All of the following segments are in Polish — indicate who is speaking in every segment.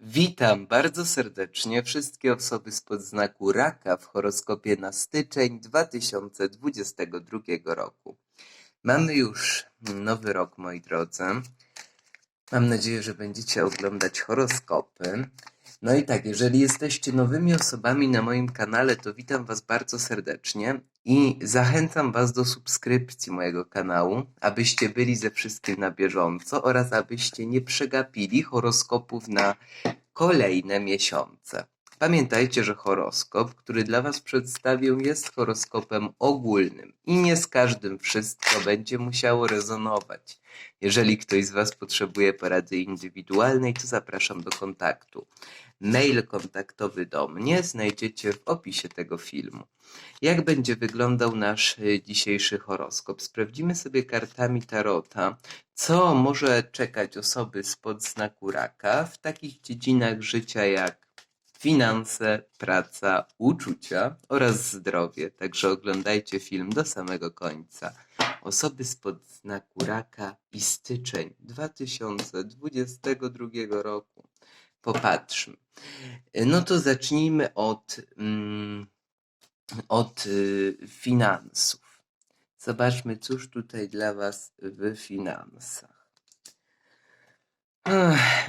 Speaker 1: Witam bardzo serdecznie wszystkie osoby spod znaku raka w horoskopie na styczeń 2022 roku. Mamy już nowy rok, moi drodzy. Mam nadzieję, że będziecie oglądać horoskopy. No i tak, jeżeli jesteście nowymi osobami na moim kanale, to witam Was bardzo serdecznie i zachęcam Was do subskrypcji mojego kanału, abyście byli ze wszystkim na bieżąco oraz abyście nie przegapili horoskopów na kolejne miesiące. Pamiętajcie, że horoskop, który dla Was przedstawię, jest horoskopem ogólnym i nie z każdym wszystko będzie musiało rezonować. Jeżeli ktoś z Was potrzebuje porady indywidualnej, to zapraszam do kontaktu. Mail kontaktowy do mnie znajdziecie w opisie tego filmu. Jak będzie wyglądał nasz y, dzisiejszy horoskop? Sprawdzimy sobie kartami Tarota, co może czekać osoby spod znaku raka w takich dziedzinach życia jak finanse, praca, uczucia oraz zdrowie. Także oglądajcie film do samego końca. Osoby spod znaku raka i styczeń 2022 roku. Popatrzmy. No to zacznijmy od, mm, od y, finansów. Zobaczmy, cóż tutaj dla Was w finansach.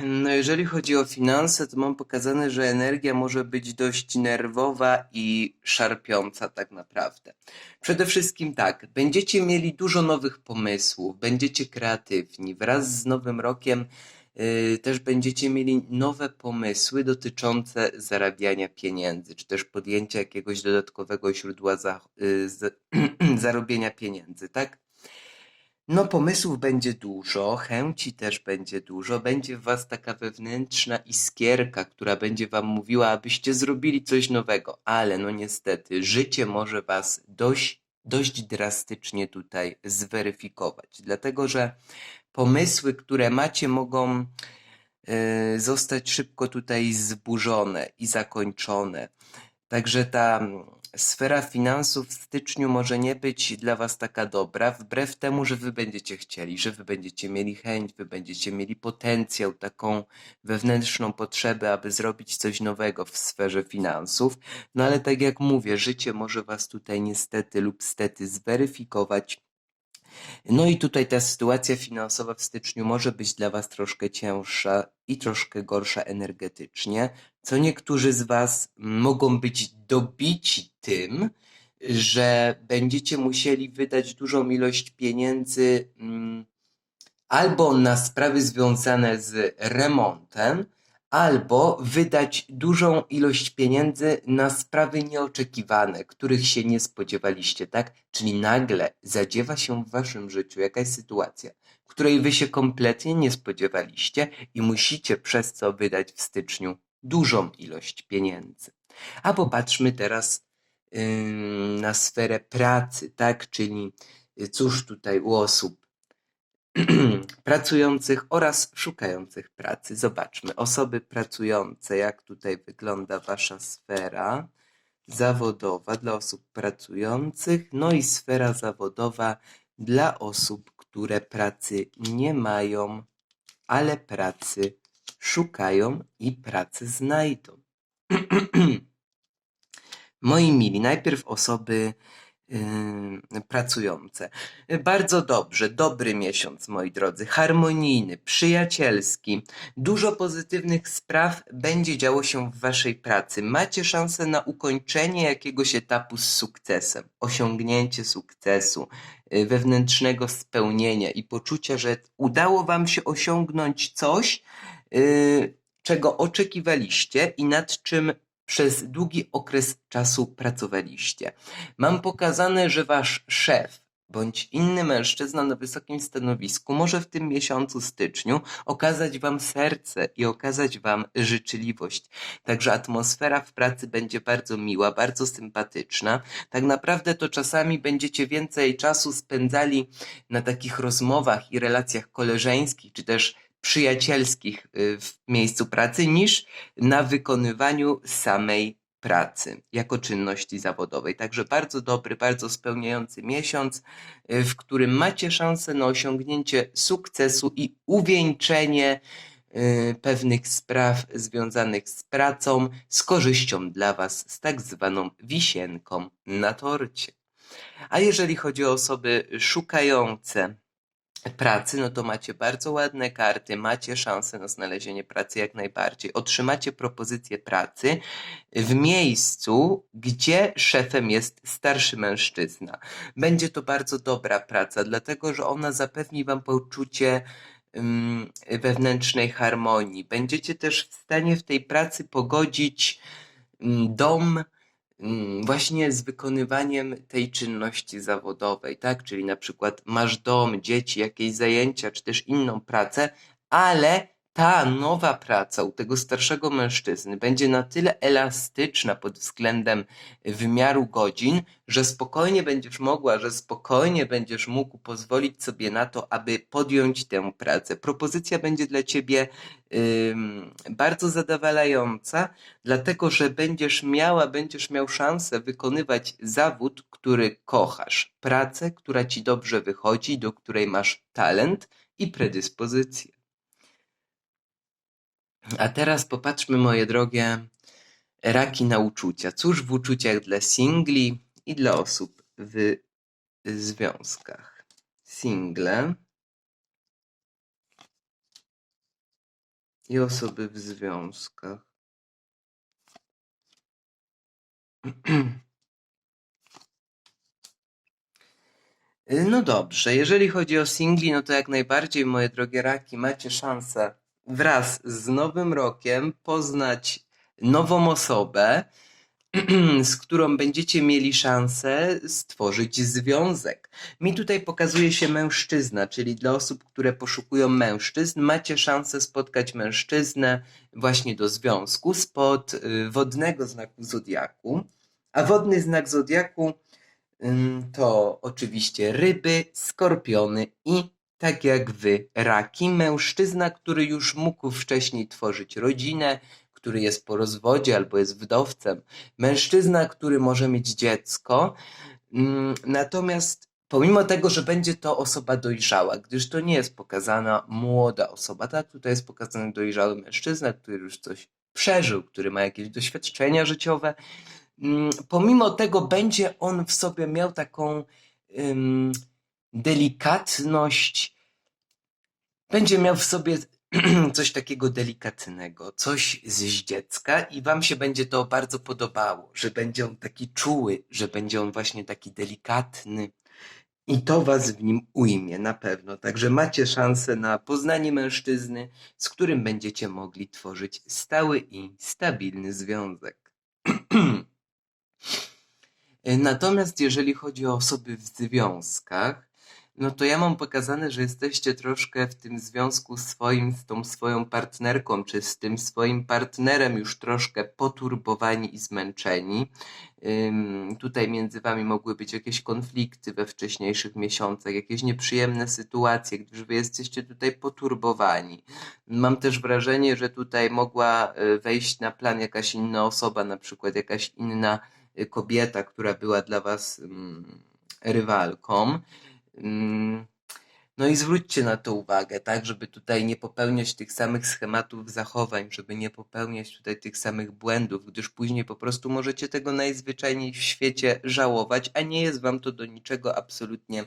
Speaker 1: No, jeżeli chodzi o finanse, to mam pokazane, że energia może być dość nerwowa i szarpiąca, tak naprawdę. Przede wszystkim tak, będziecie mieli dużo nowych pomysłów, będziecie kreatywni. Wraz z Nowym Rokiem y, też będziecie mieli nowe pomysły dotyczące zarabiania pieniędzy, czy też podjęcia jakiegoś dodatkowego źródła za, y, z, zarobienia pieniędzy, tak? No, pomysłów będzie dużo, chęci też będzie dużo, będzie w was taka wewnętrzna iskierka, która będzie wam mówiła, abyście zrobili coś nowego, ale no niestety, życie może was dość, dość drastycznie tutaj zweryfikować, dlatego że pomysły, które macie, mogą e, zostać szybko tutaj zburzone i zakończone. Także ta sfera finansów w styczniu może nie być dla Was taka dobra, wbrew temu, że Wy będziecie chcieli, że Wy będziecie mieli chęć, Wy będziecie mieli potencjał, taką wewnętrzną potrzebę, aby zrobić coś nowego w sferze finansów. No ale tak jak mówię, życie może Was tutaj niestety lub stety zweryfikować. No i tutaj ta sytuacja finansowa w styczniu może być dla Was troszkę cięższa i troszkę gorsza energetycznie, co niektórzy z Was mogą być dobici tym, że będziecie musieli wydać dużą ilość pieniędzy mm, albo na sprawy związane z remontem, albo wydać dużą ilość pieniędzy na sprawy nieoczekiwane, których się nie spodziewaliście, tak? Czyli nagle zadziewa się w waszym życiu jakaś sytuacja, której wy się kompletnie nie spodziewaliście i musicie przez co wydać w styczniu dużą ilość pieniędzy. A popatrzmy teraz ym, na sferę pracy, tak? Czyli y, cóż tutaj u osób pracujących oraz szukających pracy. Zobaczmy, osoby pracujące, jak tutaj wygląda Wasza sfera zawodowa dla osób pracujących, no i sfera zawodowa dla osób, które pracy nie mają, ale pracy szukają i pracy znajdą. Moi mili, najpierw osoby pracujące. Bardzo dobrze, dobry miesiąc, moi drodzy, harmonijny, przyjacielski. Dużo pozytywnych spraw będzie działo się w waszej pracy. Macie szansę na ukończenie jakiegoś etapu z sukcesem, osiągnięcie sukcesu, yy, wewnętrznego spełnienia i poczucia, że udało wam się osiągnąć coś, yy, czego oczekiwaliście i nad czym przez długi okres czasu pracowaliście. Mam pokazane, że wasz szef bądź inny mężczyzna na wysokim stanowisku może w tym miesiącu styczniu okazać wam serce i okazać wam życzliwość. Także atmosfera w pracy będzie bardzo miła, bardzo sympatyczna. Tak naprawdę to czasami będziecie więcej czasu spędzali na takich rozmowach i relacjach koleżeńskich, czy też przyjacielskich y, w miejscu pracy niż na wykonywaniu samej pracy jako czynności zawodowej. Także bardzo dobry, bardzo spełniający miesiąc, y, w którym macie szansę na osiągnięcie sukcesu i uwieńczenie y, pewnych spraw związanych z pracą, z korzyścią dla Was, z tak zwaną wisienką na torcie. A jeżeli chodzi o osoby szukające pracy, no to macie bardzo ładne karty, macie szansę na znalezienie pracy jak najbardziej. Otrzymacie propozycję pracy w miejscu, gdzie szefem jest starszy mężczyzna. Będzie to bardzo dobra praca, dlatego że ona zapewni Wam poczucie ym, wewnętrznej harmonii. Będziecie też w stanie w tej pracy pogodzić ym, dom ym, właśnie z wykonywaniem tej czynności zawodowej, tak? Czyli na przykład masz dom, dzieci, jakieś zajęcia, czy też inną pracę, ale ta nowa praca u tego starszego mężczyzny będzie na tyle elastyczna pod względem wymiaru godzin, że spokojnie będziesz mogła, że spokojnie będziesz mógł pozwolić sobie na to, aby podjąć tę pracę. Propozycja będzie dla ciebie ym, bardzo zadowalająca, dlatego że będziesz miała, będziesz miał szansę wykonywać zawód, który kochasz, pracę, która ci dobrze wychodzi, do której masz talent i predyspozycję. A teraz popatrzmy, moje drogie, raki na uczucia. Cóż w uczuciach dla singli i dla osób w związkach? Single i osoby w związkach. No dobrze, jeżeli chodzi o singli, no to jak najbardziej, moje drogie raki, macie szansę wraz z nowym rokiem poznać nową osobę, z którą będziecie mieli szansę stworzyć związek. Mi tutaj pokazuje się mężczyzna, czyli dla osób, które poszukują mężczyzn, macie szansę spotkać mężczyznę właśnie do związku spod y, wodnego znaku zodiaku. A wodny znak zodiaku to oczywiście ryby, skorpiony i tak jak wy, raki, mężczyzna, który już mógł wcześniej tworzyć rodzinę, który jest po rozwodzie albo jest wdowcem, mężczyzna, który może mieć dziecko. Mm, Natomiast pomimo tego, że będzie to osoba dojrzała, gdyż to nie jest pokazana młoda osoba, tak? Tutaj jest pokazany dojrzały mężczyzna, który już coś przeżył, który ma jakieś doświadczenia życiowe. Mm, Pomimo tego będzie on w sobie miał taką delikatność, będzie miał w sobie coś takiego delikatnego, coś z dziecka i wam się będzie to bardzo podobało, że będzie on taki czuły, że będzie on właśnie taki delikatny i to was w nim ujmie na pewno. Także macie szansę na poznanie mężczyzny, z którym będziecie mogli tworzyć stały i stabilny związek. Natomiast jeżeli chodzi o osoby w związkach, no to ja mam pokazane, że jesteście troszkę w tym związku swoim z tą swoją partnerką, czy z tym swoim partnerem już troszkę poturbowani i zmęczeni. Tutaj między wami mogły być jakieś konflikty we wcześniejszych miesiącach, jakieś nieprzyjemne sytuacje, gdyż wy jesteście tutaj poturbowani. Mam też wrażenie, że tutaj mogła y, wejść na plan jakaś inna osoba, na przykład jakaś inna y, kobieta, która była dla was rywalką. Ym, No i zwróćcie na to uwagę, tak, żeby tutaj nie popełniać tych samych schematów zachowań, żeby nie popełniać tutaj tych samych błędów, gdyż później po prostu możecie tego najzwyczajniej w świecie żałować, a nie jest wam to do niczego absolutnie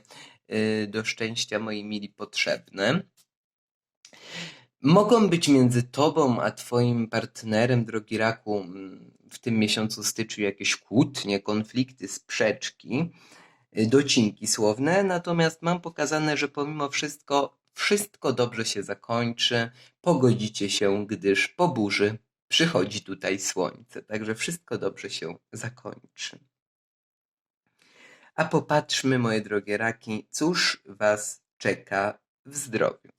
Speaker 1: y, do szczęścia, moi mili, potrzebne. Mogą być między tobą a twoim partnerem, drogi raku, mm, w tym miesiącu styczniu jakieś kłótnie, konflikty, sprzeczki, docinki słowne, natomiast mam pokazane, że pomimo wszystko, wszystko dobrze się zakończy, pogodzicie się, gdyż po burzy przychodzi tutaj słońce, także wszystko dobrze się zakończy. A popatrzmy, moje drogie raki, cóż was czeka w zdrowiu.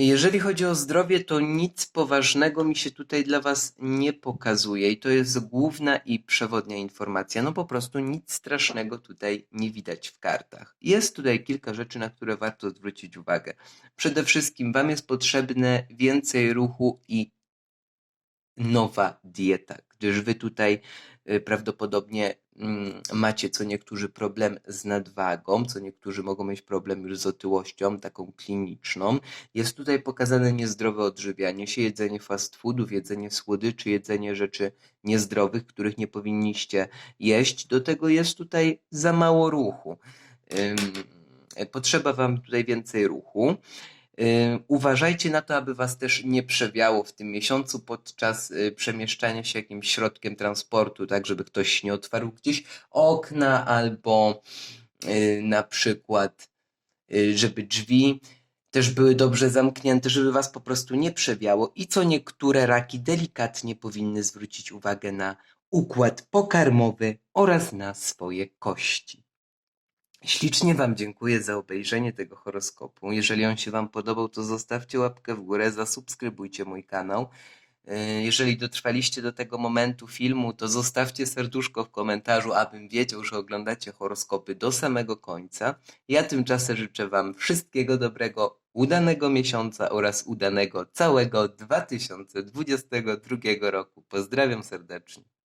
Speaker 1: Jeżeli chodzi o zdrowie, to nic poważnego mi się tutaj dla Was nie pokazuje i to jest główna i przewodnia informacja. No po prostu nic strasznego tutaj nie widać w kartach. Jest tutaj kilka rzeczy, na które warto zwrócić uwagę. Przede wszystkim Wam jest potrzebne więcej ruchu i nowa dieta, gdyż Wy tutaj y, prawdopodobnie macie co niektórzy problem z nadwagą, co niektórzy mogą mieć problem już z otyłością, taką kliniczną. Jest tutaj pokazane niezdrowe odżywianie się, jedzenie fast foodów, jedzenie słodyczy, jedzenie rzeczy niezdrowych, których nie powinniście jeść. Do tego jest tutaj za mało ruchu. Potrzeba Wam tutaj więcej ruchu. Uważajcie na to, aby Was też nie przewiało w tym miesiącu podczas y, przemieszczania się jakimś środkiem transportu, tak żeby ktoś nie otwarł gdzieś okna albo y, na przykład, y, żeby drzwi też były dobrze zamknięte, żeby Was po prostu nie przewiało i co niektóre raki delikatnie powinny zwrócić uwagę na układ pokarmowy oraz na swoje kości. Ślicznie Wam dziękuję za obejrzenie tego horoskopu. Jeżeli on się Wam podobał, to zostawcie łapkę w górę, zasubskrybujcie mój kanał. Yy, Jeżeli dotrwaliście do tego momentu filmu, to zostawcie serduszko w komentarzu, abym wiedział, że oglądacie horoskopy do samego końca. Ja tymczasem życzę Wam wszystkiego dobrego, udanego miesiąca oraz udanego całego 2022 roku. Pozdrawiam serdecznie.